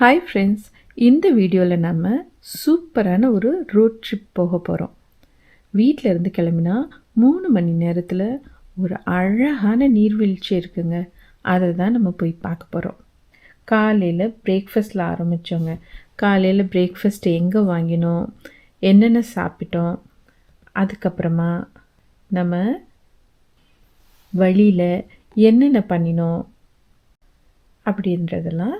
Hi friends இந்த வீடியோவில் நம்ம சூப்பரான ஒரு ரோட் ட்ரிப் போக போகிறோம் வீட்டில் இருந்து கிளம்பினா மூணு மணி நேரத்தில் ஒரு அழகான நீர்வீழ்ச்சி இருக்குங்க. அதை தான் நம்ம போய் பார்க்க போகிறோம் காலையில் பிரேக்ஃபாஸ்ட்டில் ஆரம்பித்தோங்க காலையில் பிரேக்ஃபாஸ்ட் எங்கே வாங்கினோம்? என்னென்ன சாப்பிட்டோம்? அதுக்கப்புறமா நம்ம வழியில் என்னென்ன பண்ணினோம்? அப்படின்றதெல்லாம்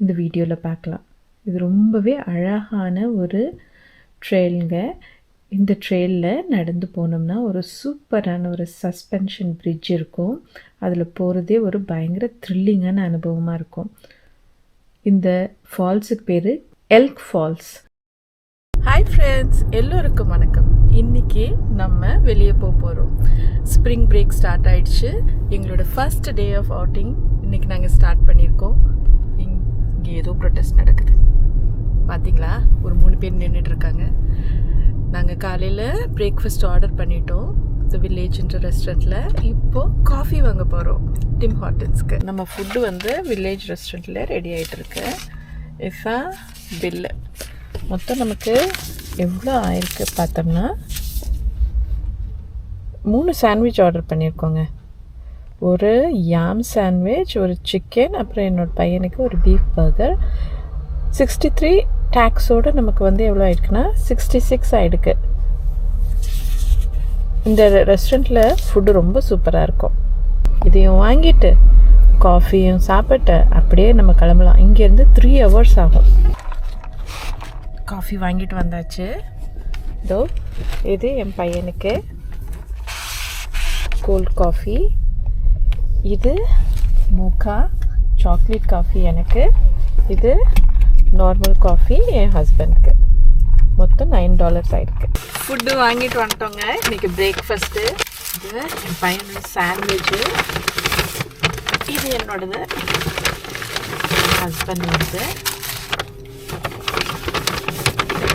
இந்த வீடியோவில் பார்க்கலாம் இது ரொம்பவே அழகான ஒரு ட்ரெயிலுங்க. இந்த ட்ரெயிலில் நடந்து போனோம்னா ஒரு சூப்பரான ஒரு சஸ்பென்ஷன் பிரிட்ஜ் இருக்கும். அதில் போகிறதே ஒரு பயங்கர த்ரில்லிங்கான அனுபவமாக இருக்கும். இந்த ஃபால்ஸுக்கு பேர் எல்க் ஃபால்ஸ் ஹாய் ஃப்ரெண்ட்ஸ் எல்லோருக்கும் வணக்கம். இன்னைக்கு நம்ம வெளியே போக போகிறோம் ஸ்ப்ரிங் பிரேக் ஸ்டார்ட் ஆயிடுச்சு. எங்களோட ஃபர்ஸ்ட் டே ஆஃப் அவுட்டிங் இன்றைக்கி நாங்கள் ஸ்டார்ட் பண்ணியிருக்கோம். இங்கே ஏதோ ப்ரொட்டஸ்ட் நடக்குது. பார்த்தீங்களா ஒரு மூணு பேர் நின்றுட்டு இருக்காங்க நாங்கள் காலையில் பிரேக்ஃபாஸ்ட் ஆர்டர் பண்ணிட்டோம். த வில்லேஜ்ன்ற ரெஸ்டாரண்ட்டில் இப்போது காஃபி வாங்க போகிறோம் டிம் ஹாட்டன்ஸ்க்கு நம்ம ஃபுட்டு வந்து வில்லேஜ் ரெஸ்டாரண்ட்டில் ரெடி ஆகிட்டுருக்கு இருக்கு பில்லு மொத்தம் நமக்கு எவ்வளோ ஆயிருக்கு பார்த்தோம்னா மூணு சாண்ட்விச் ஆர்டர் பண்ணியிருக்கோங்க. ஒரு யாம் சாண்ட்விச் ஒரு சிக்கன் அப்புறம் என்னோட பையனுக்கு ஒரு பீஃப் பர்கர் சிக்ஸ்டி த்ரீ டேக்ஸோடு நமக்கு வந்து எவ்வளோ ஆயிடுக்குன்னா சிக்ஸ்டி சிக்ஸ் ஆகிடுக்கு இந்த ரெஸ்டாரண்ட்டில் ஃபுட்டு ரொம்ப சூப்பராக இருக்கும். இதையும் வாங்கிட்டு காஃபியும் சாப்பிட்டு அப்படியே நம்ம கிளம்பலாம். இங்கேருந்து த்ரீ ஹவர்ஸ் ஆகும். காஃபி வாங்கிட்டு வந்தாச்சு. இதோ இது என் பையனுக்கு. கோல்ட் காஃபி இது மோக்கா சாக்லேட் காஃபி எனக்கு. இது நார்மல் காஃபி என் ஹஸ்பண்ட்க்கு மொத்தம் நைன் டாலர்ஸ் ஆயிருக்கு. ஃபுட்டு வாங்கிட்டு வந்துட்டோங்க. இன்னைக்கு பிரேக்ஃபாஸ்ட்டு இது என் பையனோட சாண்ட்விட்சு இது என்னோடது. என் ஹஸ்பண்டோடது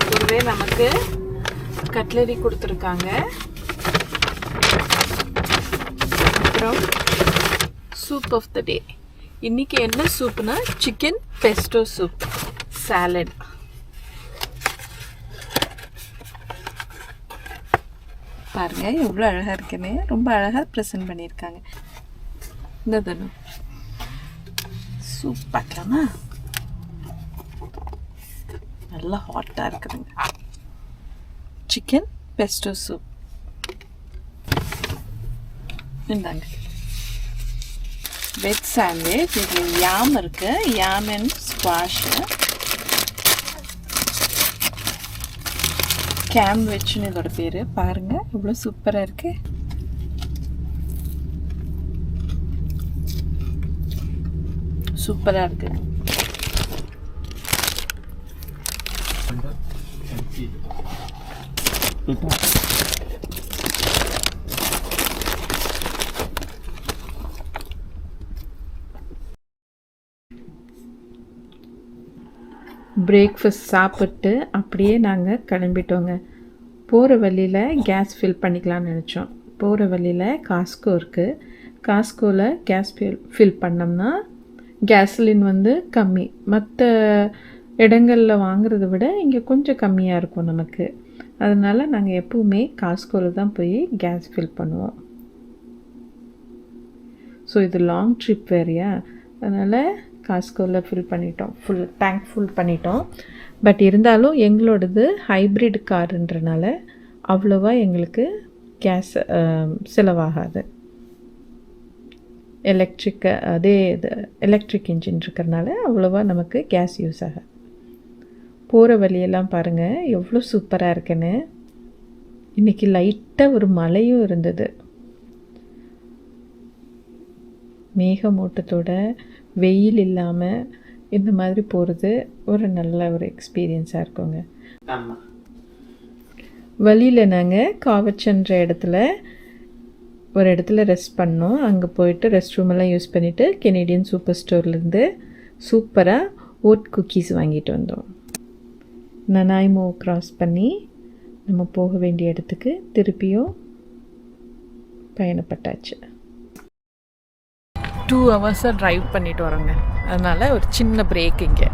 கூடவே நமக்கு கட்லரி கொடுத்துருக்காங்க. அப்புறம் சூப் ஆஃப் த டே இன்றைக்கி என்ன சூப்னா சிக்கன் பெஸ்டோ சூப் சாலட் பாருங்கள் எவ்வளோ அழகாக இருக்குன்னு. ரொம்ப அழகாக ப்ரெசென்ட் பண்ணியிருக்காங்க. இந்த தனு. சூப் பார்க்கலாமா? நல்லா ஹாட்டாக இருக்குதுங்க. சிக்கன் பெஸ்டோ சூப் இந்தாங்க. வெஜ் சாண்ட்விச் இது யாம் இருக்கு. யாம் அண்ட் ஸ்குவாஷு கேம் வெஜ்னு இதோட பேர். பாருங்க இவ்வளோ சூப்பராக இருக்கு. சூப்பராக இருக்கு. பிரேக்ஃபாஸ்ட் சாப்பிட்டு அப்படியே நாங்கள் கிளம்பிட்டோங்க. போகிற வழியில் கேஸ் ஃபில் பண்ணிக்கலாம்னு நினச்சோம். போகிற வழியில் காஸ்கோ இருக்குது காஸ்கோவில் கேஸ் ஃபில் ஃபில் பண்ணோம்னா கேஸ்லின் வந்து கம்மி. மற்ற இடங்களில் வாங்குறத விட இங்கே கொஞ்சம் கம்மியாக இருக்கும் நமக்கு. அதனால் நாங்கள் எப்போவுமே காஸ்கோவில் தான் போய் கேஸ் ஃபில் பண்ணுவோம். ஸோ இது லாங் ட்ரிப் வேறையா? அதனால் காஸ்கோவில் ஃபில் பண்ணிட்டோம். ஃபுல் டேங்க் ஃபுல் பண்ணிட்டோம். பட் இருந்தாலும் எங்களோடது ஹைப்ரிட் காருன்றனால அவ்வளோவா எங்களுக்கு கேஸ் செலவாகாது. எலக்ட்ரிக் அதே இது எலக்ட்ரிக் இன்ஜின் இருக்கிறனால அவ்வளோவா நமக்கு கேஸ் யூஸ் ஆகாது. போகிற வழியெல்லாம் பாருங்கள் எவ்வளோ சூப்பராக இருக்குன்னு. இன்றைக்கி லைட்டாக ஒரு மழையும் இருந்தது. மேகமூட்டத்தோட வெயில் இல்லாமல் இந்த மாதிரி போகிறது ஒரு நல்ல ஒரு எக்ஸ்பீரியன்ஸாக இருக்குங்க. வழியில் நாங்கள் காவச்சன்ற இடத்துல ஒரு இடத்துல ரெஸ்ட் பண்ணோம். அங்கே போயிட்டு ரெஸ்ட் ரூம் எல்லாம் யூஸ் பண்ணிவிட்டு கெனேடியன் சூப்பர் ஸ்டோர்லேருந்து சூப்பராக ஓட் குக்கீஸ் வாங்கிட்டு வந்தோம். நனாய்மோ க்ராஸ் பண்ணி நம்ம போக வேண்டிய இடத்துக்கு திருப்பியும் பயணப்பட்டாச்சு. டூ ஹவர்ஸாக ட்ரைவ் பண்ணிட்டு வரோங்க. அதனால் ஒரு சின்ன பிரேக் இங்கே.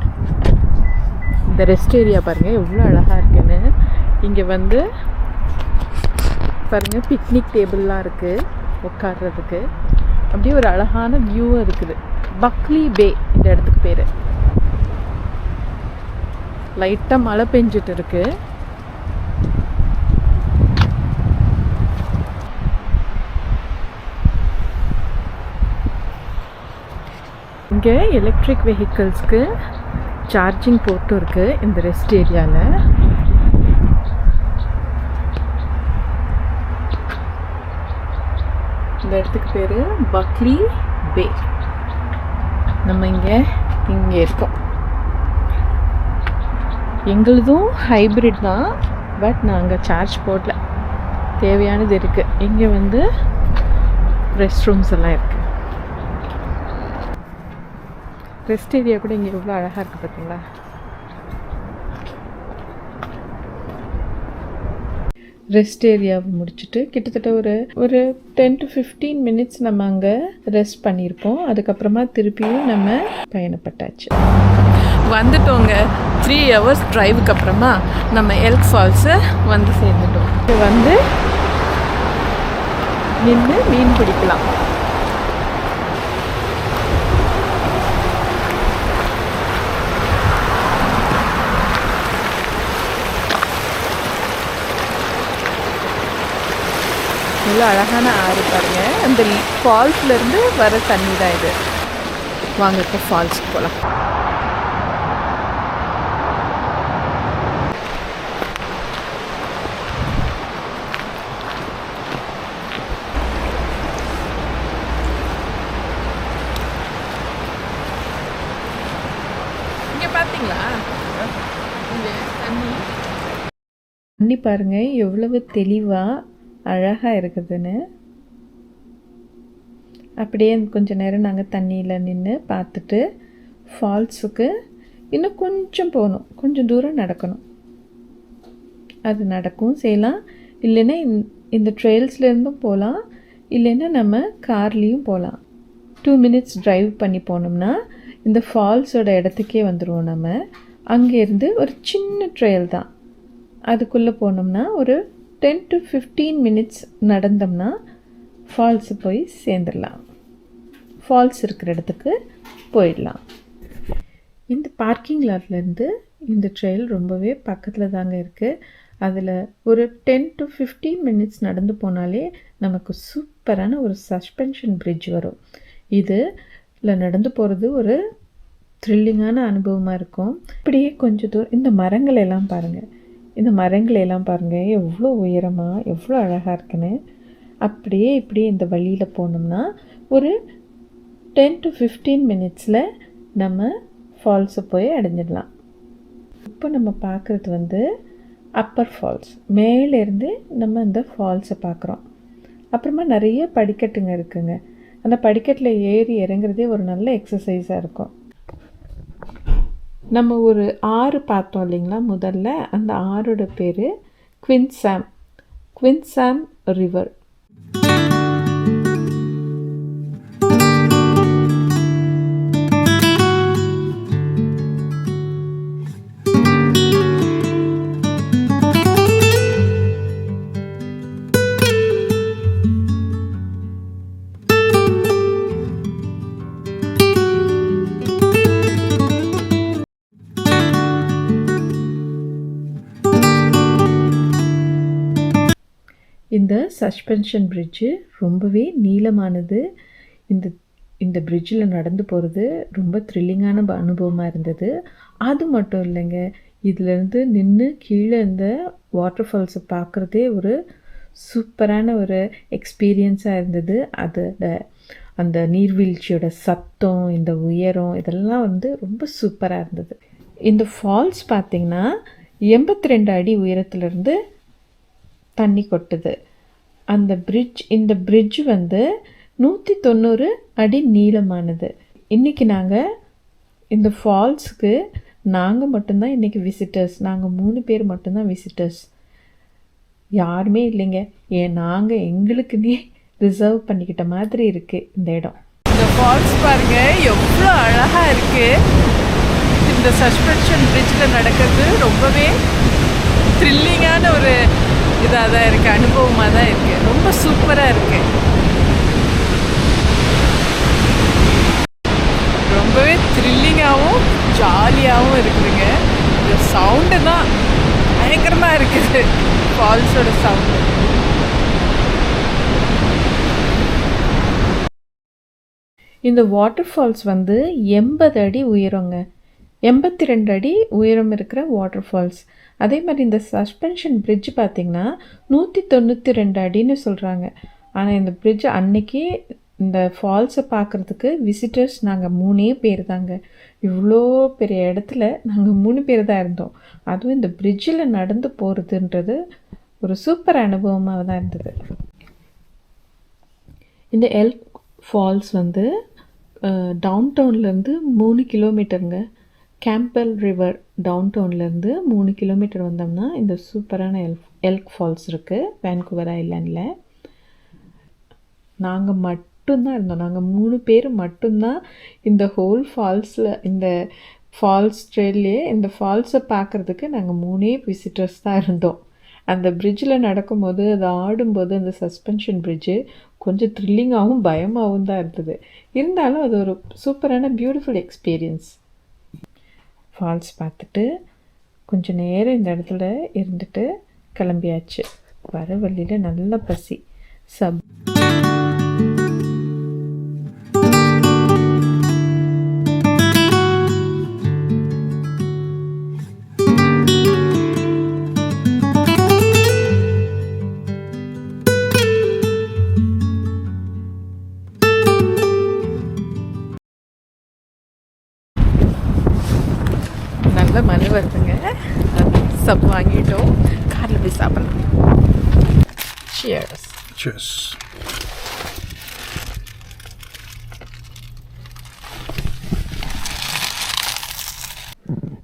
இந்த ரெஸ்ட் ஏரியா பாருங்கள் எவ்வளோ அழகாக இருக்குன்னு. இங்கே வந்து பாருங்கள் பிக்னிக் டேபிள்லாம் இருக்குது உட்கார்றதுக்கு. அப்படியே ஒரு அழகான வியூவும் இருக்குது. பக்லி பே இந்த இடத்துக்கு பேர். லைட்டாக மழை பெஞ்சிட்டு இருக்குது இங்கே எலக்ட்ரிக் வெஹிக்கிள்ஸ்க்கு சார்ஜிங் போர்ட்டும் இருக்குது இந்த ரெஸ்ட் ஏரியாவில் இந்த இடத்துக்கு பேர் பக்லி பே நம்ம இங்கே இங்கே இருக்கோம். எங்களுதும் ஹைப்ரிட் தான் பட் நாங்கள் சார்ஜ் போடல. தேவையானது இருக்குது இங்கே வந்து ரெஸ்ட் ரூம்ஸ் எல்லாம் இருக்குது ரெஸ்ட் ஏரியா கூட இங்கே எவ்வளோ அழகாக இருக்குது பார்த்தீங்களா ரெஸ்ட் ஏரியாவை முடிச்சுட்டு கிட்டத்தட்ட ஒரு ஒரு டென் டு ஃபிஃப்டீன் மினிட்ஸ் நம்ம அங்கே ரெஸ்ட் பண்ணியிருப்போம். அதுக்கப்புறமா திருப்பியும் நம்ம பயணப்பட்டாச்சு. வந்துட்டோங்க. த்ரீ ஹவர்ஸ் ட்ரைவுக்கு அப்புறமா நம்ம எல்க் ஃபால்ஸை வந்து சேர்ந்துட்டோம். வந்து நின்று மீன் பிடிக்கலாம். இவ்வளோ அழகான ஆறு பாருங்க. அந்த ஃபால்ஸ்லேருந்து வர தண்ணி தான் இது. வாங்க இப்போ ஃபால்ஸ்க்கு போகலாம் இங்கே பார்த்தீங்களா இங்கே தண்ணி. தண்ணி பாருங்க எவ்வளவு தெளிவாக அழகாக இருக்குதுன்னு. அப்படியே கொஞ்சம் நேரம் நாங்கள் தண்ணியில் நின்று பார்த்துட்டு ஃபால்ஸுக்கு இன்னும் கொஞ்சம் போகணும். கொஞ்சம் தூரம் நடக்கணும். அது நடக்கும். செய்யலாம். இல்லைன்னா இந்த- ட்ரெயில்ஸ்லேருந்தும் போகலாம். இல்லைன்னா நம்ம கார்லேயும் போகலாம். டூ மினிட்ஸ் ட்ரைவ் பண்ணி போனோம்னா இந்த ஃபால்ஸோட இடத்துக்கே வந்துடுவோம் நம்ம. அங்கேருந்து ஒரு சின்ன ட்ரெயில் தான். அதுக்குள்ளே போனோம்னா ஒரு டென் டு ஃபிஃப்டீன் மினிட்ஸ் நடந்தோம்னா ஃபால்ஸு போய் சேர்ந்துடலாம். ஃபால்ஸ் இருக்கிற இடத்துக்கு போயிடலாம். இந்த பார்க்கிங் லாட்லேருந்து இந்த ட்ரெயில் ரொம்பவே பக்கத்தில் தாங்க இருக்குது அதில் ஒரு டென் டு ஃபிஃப்டீன் மினிட்ஸ் நடந்து போனாலே நமக்கு சூப்பரான ஒரு சஸ்பென்ஷன் பிரிட்ஜ் வரும். இதில் நடந்து போகிறது ஒரு த்ரில்லிங்கான அனுபவமாக இருக்கும். இப்படியே கொஞ்சம் தூரம் இந்த மரங்கள் எல்லாம் பாருங்கள் இந்த மரங்களையெல்லாம் பாருங்கள் எவ்வளோ உயரமாக எவ்வளோ அழகாக இருக்குன்னு. அப்படியே இப்படியே இந்த வழியில் போனோம்னா ஒரு டென் டு ஃபிஃப்டீன் மினிட்ஸில் நம்ம ஃபால்ஸை போய் அடைஞ்சிடலாம். இப்போ நம்ம பார்க்குறது வந்து அப்பர் ஃபால்ஸ் மேலேருந்து நம்ம இந்த ஃபால்ஸை பார்க்குறோம். அப்புறமா நிறைய படிக்கட்டுங்க இருக்குங்க. அந்த படிக்கட்டில் ஏறி இறங்குறதே ஒரு நல்ல எக்ஸசைஸாக இருக்கும். நம்ம ஒரு ஆறு பார்த்தோம் இல்லைங்களா முதல்ல? அந்த ஆறோட பேர் குவின்சாம். Quinsam river. இந்த சஸ்பென்ஷன் பிரிட்ஜு ரொம்பவே நீளமானது. இந்த இந்த பிரிட்ஜில் நடந்து போகிறது ரொம்ப த்ரில்லிங்கான அனுபவமாக இருந்தது. அது மட்டும் இல்லைங்க இதுலேருந்து நின்று கீழே இந்த வாட்டர் ஃபால்ஸை பார்க்குறதே ஒரு சூப்பரான ஒரு எக்ஸ்பீரியன்ஸாக இருந்தது. அதோட அந்த நீர்வீழ்ச்சியோட சத்தம் இந்த உயரம் இதெல்லாம் வந்து ரொம்ப சூப்பராக இருந்தது. இந்த ஃபால்ஸ் பார்த்திங்கன்னா எண்பத்தி ரெண்டு அடி உயரத்துலேருந்து தண்ணி கொட்டுது. அந்த பிரிட்ஜ் இந்த பிரிட்ஜ் வந்து நூற்றி தொண்ணூறு அடி நீளமானது. இன்றைக்கி நாங்கள் இந்த ஃபால்ஸுக்கு நாங்கள் மட்டும்தான் இன்றைக்கி விசிட்டர்ஸ் நாங்கள் மூணு பேர் மட்டும்தான் விசிட்டர்ஸ் யாருமே இல்லைங்க. ஏன் நாங்கள் எங்களுக்குன்னே ரிசர்வ் பண்ணிக்கிட்ட மாதிரி இருக்குது இந்த இடம். இந்த ஃபால்ஸ் பாருங்க எவ்வளோ அழகாக இருக்குது இந்த சஸ்பென்ஷன் பிரிட்ஜில் நடக்கிறது ரொம்பவே த்ரில்லிங்கான ஒரு இதாக தான் இருக்குது அனுபவமாக தான் இருக்குது ரொம்ப சூப்பராக இருக்குது ரொம்பவே த்ரில்லிங்காகவும் ஜாலியாகவும் இருக்குதுங்க. இந்த சவுண்டு தான் பயங்கரமாக இருக்குது. ஃபால்ஸோட சவுண்டு இந்த வாட்டர் ஃபால்ஸ் வந்து எண்பது அடி உயரங்க. எண்பத்தி ரெண்டு அடி உயரம் இருக்கிற வாட்டர் ஃபால்ஸ் அதே மாதிரி இந்த சஸ்பென்ஷன் பிரிட்ஜ் பார்த்திங்கன்னா நூற்றி தொண்ணூற்றி ரெண்டு அடின்னு சொல்கிறாங்க ஆனால் இந்த பிரிட்ஜ் அன்னைக்கு இந்த ஃபால்ஸை பார்க்குறதுக்கு விசிட்டர்ஸ் நாங்கள் மூணே பேர் தாங்க இவ்வளோ பெரிய இடத்துல நாங்கள் மூணு பேர் தான் இருந்தோம். அதுவும் இந்த பிரிட்ஜில் நடந்து போகிறதுன்றது ஒரு சூப்பர் அனுபவமாக தான் இருந்தது. இந்த எல் ஃபால்ஸ் வந்து டவுன் டவுன்லேருந்து மூணு கிலோமீட்டருங்க கேம்பல் ரிவர் டவுன் டவுன்லேருந்து மூணு கிலோமீட்டர் வந்தோம்னா இந்த சூப்பரான எல் எல்க் ஃபால்ஸ் இருக்குது வேன்குவர் ஐலாண்டில் நாங்கள் மட்டும்தான் இருந்தோம். நாங்கள் மூணு பேர் மட்டும்தான் இந்த ஹோல் ஃபால்ஸில் இந்த ஃபால்ஸ் ட்ரெயிலே இந்த ஃபால்ஸை பார்க்குறதுக்கு நாங்கள் மூணே விசிட்டர்ஸ் தான் இருந்தோம். அந்த பிரிட்ஜில் நடக்கும்போது அது ஆடும்போது அந்த சஸ்பென்ஷன் பிரிட்ஜு கொஞ்சம் த்ரில்லிங்காகவும் பயமாகவும் தான் இருந்தது. இருந்தாலும் அது ஒரு சூப்பரான பியூட்டிஃபுல் எக்ஸ்பீரியன்ஸ் ஃபால்ஸ் பார்த்துட்டு கொஞ்சம் நேரம் இந்த இடத்துல இருந்துட்டு கிளம்பியாச்சு. வர வழியில் நல்ல பசி. சப்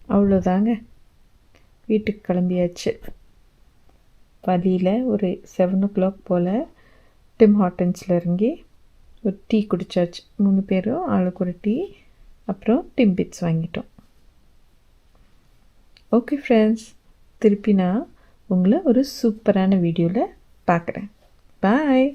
அவ்வளோதாங்க வீட்டுக்கு கிளம்பியாச்சு. வழியில் ஒரு செவன் ஓ கிளாக் போல் டிம் ஹாட்டன்ஸில் இறங்கி ஒரு டீ குடித்தாச்சு மூணு பேரும் ஆளுக்கு ஒரு டீ அப்புறம் டிம் பிட்ஸ் வாங்கிட்டோம். ஓகே ஃப்ரெண்ட்ஸ் திருப்பி நான் உங்களை ஒரு சூப்பரான வீடியோவில் பார்க்குறேன் பாய்